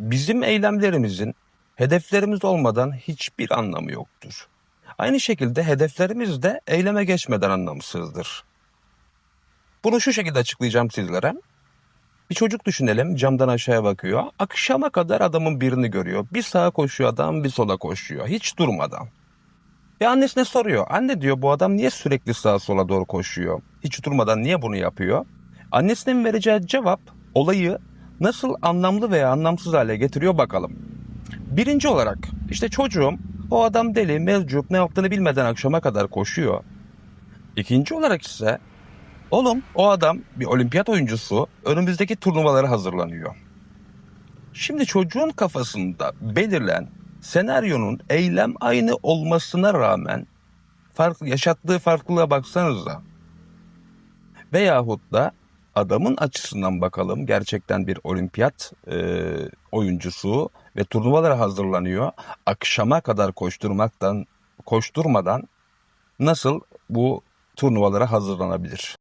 bizim eylemlerimizin hedeflerimiz olmadan hiçbir anlamı yoktur. Aynı şekilde hedeflerimiz de eyleme geçmeden anlamsızdır. Bunu şu şekilde açıklayacağım sizlere. Bir çocuk düşünelim camdan aşağıya bakıyor. Akşama kadar adamın birini görüyor. Bir sağa koşuyor adam bir sola koşuyor. Hiç durmadan. Ve annesine soruyor. Anne diyor bu adam niye sürekli sağa sola doğru koşuyor? Hiç durmadan niye bunu yapıyor? Annesinin vereceği cevap olayı nasıl anlamlı veya anlamsız hale getiriyor bakalım. Birinci olarak işte çocuğum o adam deli, mevcut, ne yaptığını bilmeden akşama kadar koşuyor. İkinci olarak ise oğlum o adam bir olimpiyat oyuncusu önümüzdeki turnuvalara hazırlanıyor. Şimdi çocuğun kafasında belirlen senaryonun eylem aynı olmasına rağmen farklı yaşattığı farklılığa baksanıza. Veyahut da adamın açısından bakalım gerçekten bir olimpiyat e, oyuncusu ve turnuvalara hazırlanıyor. Akşama kadar koşturmaktan koşturmadan nasıl bu turnuvalara hazırlanabilir?